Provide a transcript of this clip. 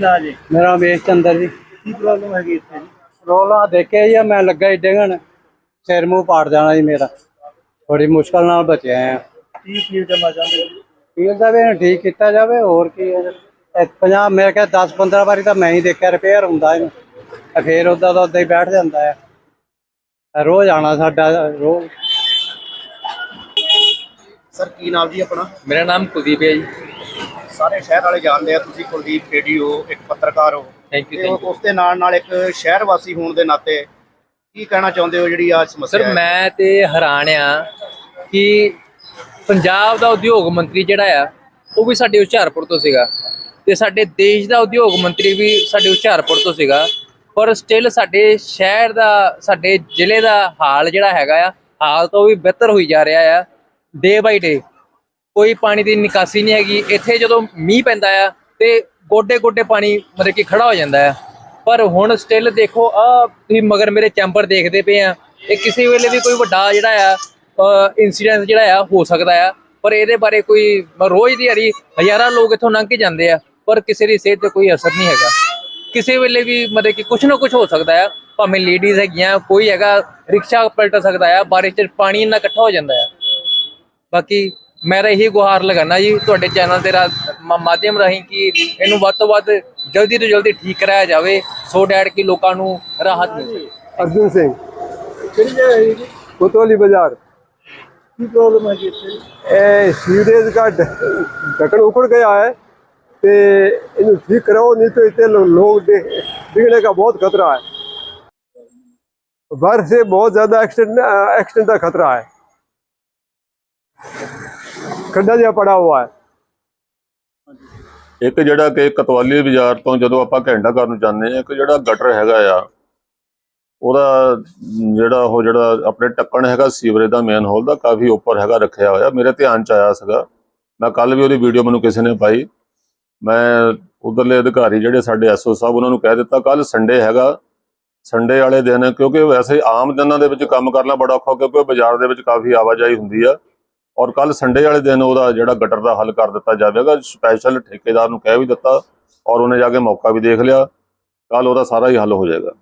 ਨਾ ਜੀ। ਮੇਰਾ ਰਮੇਸ਼ ਚੰਦਰ ਜੀ। ਕੀ ਪ੍ਰੋਬਲਮ ਹੈਗੀ ਇੱਥੇ? ਜੀ ਰੋਲਾ ਦੇਖਿਆ ਜੀ ਮੈਂ ਲੱਗਾ ਹੀ ਡਿੱਗਣ। ਸਿਰ ਮੂੰਹ ਪਾੜ ਜਾਣਾ ਜੀ ਮੇਰਾ। ਬੜੀ ਮੁਸ਼ਕਲ ਨਾਲ ਬਚਿਆ ਆ। ਕੀ ਫੀਲ ਕਰਨਾ ਚਾਹੁੰਦੇ ਹੋ? ਫੀਲ ਦਾ ਵੀ ਇਹਨੂੰ ਠੀਕ ਕੀਤਾ ਜਾਵੇ ਹੋਰ ਕੀ ਹੈ ਇਹ 50 ਮੇਰੇ ਖਿਆਲ 10 15 ਵਾਰੀ ਤਾਂ ਮੈਂ ਹੀ ਦੇਖਿਆ ਰਿਪੇਅਰ ਹੁੰਦਾ ਇਹਨੂੰ। ਤੇ ਫੇਰ ਉਦਾਂ ਦਾ ਉਦਾਂ ਹੀ ਬੈਠ ਜਾਂਦਾ ਹੈ ਰੋਜ਼ ਆਣਾ ਸਾਡਾ ਰੋਜ਼। ਸਰ ਕੀ ਨਾਮ ਜੀ ਆਪਣਾ? ਮੇਰਾ ਨਾਮ ਕੁਲਦੀਪ ਹੈ ਜੀ। ਸਾਰੇ ਸ਼ਹਿਰ ਵਾਲੇ ਜਾਣਦੇ ਆ ਤੁਸੀਂ ਕੁਲਦੀਪ ਰੇਡੀ ਹੋ ਇੱਕ ਪੱਤਰਕਾਰ ਹੋ। ਥੈਂਕ ਯੂ ਤੇ ਥੈਂਕ ਯੂ ਉਸ ਦੇ ਨਾਲ ਨਾਲ ਇੱਕ ਸ਼ਹਿਰ ਵਾਸੀ ਹੋਣ ਦੇ ਨਾਤੇ ਕੀ ਕਹਿਣਾ ਚਾਹੁੰਦੇ ਹੋ ਜਿਹੜੀ ਆ ਸਮੱਸਿਆ ਸਰ ਹੈ? ਮੈਂ ਤੇ ਹੈਰਾਨ ਆ ਕਿ ਪੰਜਾਬ ਦਾ ਉਦਯੋਗ ਮੰਤਰੀ ਜਿਹੜਾ ਆ ਉਹ ਵੀ ਸਾਡੇ ਹੁਸ਼ਿਆਰਪੁਰ ਤੋਂ ਸੀਗਾ ਤੇ ਸਾਡੇ ਦੇਸ਼ ਦਾ ਉਦਯੋਗ ਮੰਤਰੀ ਵੀ ਸਾਡੇ ਹੁਸ਼ਿਆਰਪੁਰ ਤੋਂ ਸੀਗਾ ਪਰ ਸਟਿਲ ਸਾਡੇ ਸ਼ਹਿਰ ਦਾ ਸਾਡੇ ਜ਼ਿਲ੍ਹੇ ਦਾ ਹਾਲ ਜਿਹੜਾ ਹੈਗਾ ਆ ਹਾਲ ਤੋਂ ਵੀ ਬਿਹਤਰ ਹੋਈ ਜਾ ਰਿਹਾ ਆ ਡੇ ਬਾਈ ਡੇ ਕੋਈ ਪਾਣੀ ਦੀ ਨਿਕਾਸੀ ਨਹੀਂ ਹੈਗੀ। ਇੱਥੇ ਜਦੋਂ ਮੀਂਹ ਪੈਂਦਾ ਆ ਤੇ ਗੋਡੇ ਗੋਡੇ ਪਾਣੀ ਮਤਲਬ ਕਿ ਖੜਾ ਹੋ ਜਾਂਦਾ ਆ। ਪਰ ਹੁਣ ਸਟਿਲ ਦੇਖੋ ਆ ਤੁਸੀਂ ਮਗਰ ਮੇਰੇ ਚੈਂਬਰ ਦੇਖਦੇ ਪਏ ਆ। ਇਹ ਕਿਸੇ ਵੇਲੇ ਵੀ ਕੋਈ ਵੱਡਾ ਜਿਹੜਾ ਆ ਇਨਸੀਡੈਂਟ ਜਿਹੜਾ ਆ ਹੋ ਸਕਦਾ ਆ। ਪਰ ਇਹਦੇ ਬਾਰੇ ਕੋਈ ਰੋਜ਼ ਦੀ ਹਰੀ ਹਜ਼ਾਰਾਂ ਲੋਕ ਇੱਥੋਂ ਲੰਘ ਕੇ ਜਾਂਦੇ ਆ। ਪਰ ਕਿਸੇ ਦੀ ਸਿਹਤ ਤੇ ਕੋਈ ਅਸਰ ਨਹੀਂ ਹੈਗਾ। ਕਿਸੇ ਵੇਲੇ ਵੀ ਮਤਲਬ ਕਿ ਕੁਝ ਨਾ ਕੁਝ ਹੋ ਸਕਦਾ ਆ। ਭਾਵੇਂ ਲੇਡੀਜ਼ ਹੈਗੀਆਂ, ਕੋਈ ਹੈਗਾ, ਰਿਕਸ਼ਾ ਪਲਟ ਸਕਦਾ ਆ ਬਾਰਿਸ਼ ਚ ਪਾਣੀ ਇੰਨਾ ਇਕੱਠਾ ਹੋ ਜਾਂਦਾ ਆ। ਬਾਕੀ ਮੈਂ ਤਾਂ ਇਹੀ ਗੁਹਾਰ ਲਗਾਣਾ ਜੀ ਤੁਹਾਡੇ ਚੈਨਲ ਦੇ ਰਾ- ਮਾ- ਮਾਧਿਅਮ ਰਾਹੀਂ ਕਿ ਇਹਨੂੰ ਵੱਧ ਤੋਂ ਵੱਧ ਜਲਦੀ ਤੋਂ ਜਲਦੀ ਠੀਕ ਕਰਾਇਆ ਜਾਵੇ ਸੋ ਡੈਟ ਕਿ ਲੋਕਾਂ ਨੂੰ ਰਾਹਤ ਮਿਲ ਸਕੇ ਅਰਜੁਨ ਸਿੰਘ ਕਿਹੜੀ ਜਗ੍ਹਾ ਹੈ ਜੀ ਕੋਤਵਾਲੀ ਬਾਜ਼ਾਰ ਕੀ ਪ੍ਰੋਬਲਮ ਹੈਗੀ ਇੱਥੇ ਇਹ ਸੀਵਰੇਜ ਦਾ ਢ- ਢੱਕਣ ਉਖੜ ਗਿਆ है ਤੇ ਇਹਨੂੰ ਠੀਕ कराओ नहीं तो इतने लो- लोग डे- डिगने का बहुत खतरा है बारिश से बहुत ज्यादा एक्सीडेंट एक्सीडेंट का खतरा है ਖੱਡਾ ਜਿਹਾ ਪੜਾ ਹੋਇਆ ਹੈ। ਇੱਕ ਜਿਹੜਾ ਕਿ ਕਤਵਾਲੀ ਬਾਜ਼ਾਰ ਤੋਂ ਜਦੋਂ ਆਪਾਂ ਘੈਂਡਾ ਕਰਨ ਜਾਂਦੇ ਆ ਇੱਕ ਜਿਹੜਾ ਗਟਰ ਹੈਗਾ ਆ, ਉਹਦਾ ਜਿਹੜਾ ਉਹ ਜਿਹੜਾ ਆਪਣੇ ਟੱਕਣ ਹੈਗਾ, ਸੀਵਰੇਜ ਦਾ ਮੇਨ ਹੋਲ ਦਾ ਕਾਫੀ ਉੱਪਰ ਹੈਗਾ, ਰੱਖਿਆ ਹੋਇਆ। ਮੇਰੇ ਧਿਆਨ ਚ ਆਇਆ ਸੀਗਾ। ਮੈਂ ਕੱਲ ਵੀ ਉਹਦੀ ਵੀਡੀਓ ਮੈਨੂੰ ਕਿਸੇ ਨੇ ਪਾਈ। ਮੈਂ ਉਧਰਲੇ ਅਧਿਕਾਰੀ ਜਿਹੜੇ ਸਾਡੇ ਐਸਓ ਸਾਹਿਬ, ਉਹਨਾਂ ਨੂੰ ਕਹਿ ਦਿੱਤਾ ਕੱਲ ਸੰਡੇ ਹੈਗਾ। ਸੰਡੇ ਵਾਲੇ ਦਿਨ, ਕਿਉਂਕਿ ਵੈਸੇ ਆਮ ਦਿਨਾਂ ਦੇ ਵਿੱਚ ਕੰਮ ਕਰਨਾ ਬੜਾ ਔਖਾ, ਕਿਉਂਕਿ ਬਾਜ਼ਾਰ ਦੇ ਵਿੱਚ ਕਾਫੀ ਆਵਾਜਾਈ ਹੁੰਦੀ ਆ। ਔਰ ਕੱਲ ਸੰਡੇ ਵਾਲੇ ਦਿਨ ਉਹਦਾ ਜਿਹੜਾ ਗਟਰ ਦਾ ਹੱਲ ਕਰ ਦਿੱਤਾ ਜਾਵੇਗਾ ਸਪੈਸ਼ਲ ਠੇਕੇਦਾਰ ਨੂੰ ਕਹਿ ਵੀ ਦਿੱਤਾ ਔਰ ਉਹਨੇ ਜਾ ਕੇ ਮੌਕਾ ਵੀ ਦੇਖ ਲਿਆ ਕੱਲ ਉਹਦਾ ਸਾਰਾ ਹੀ ਹੱਲ ਹੋ ਜਾਏਗਾ।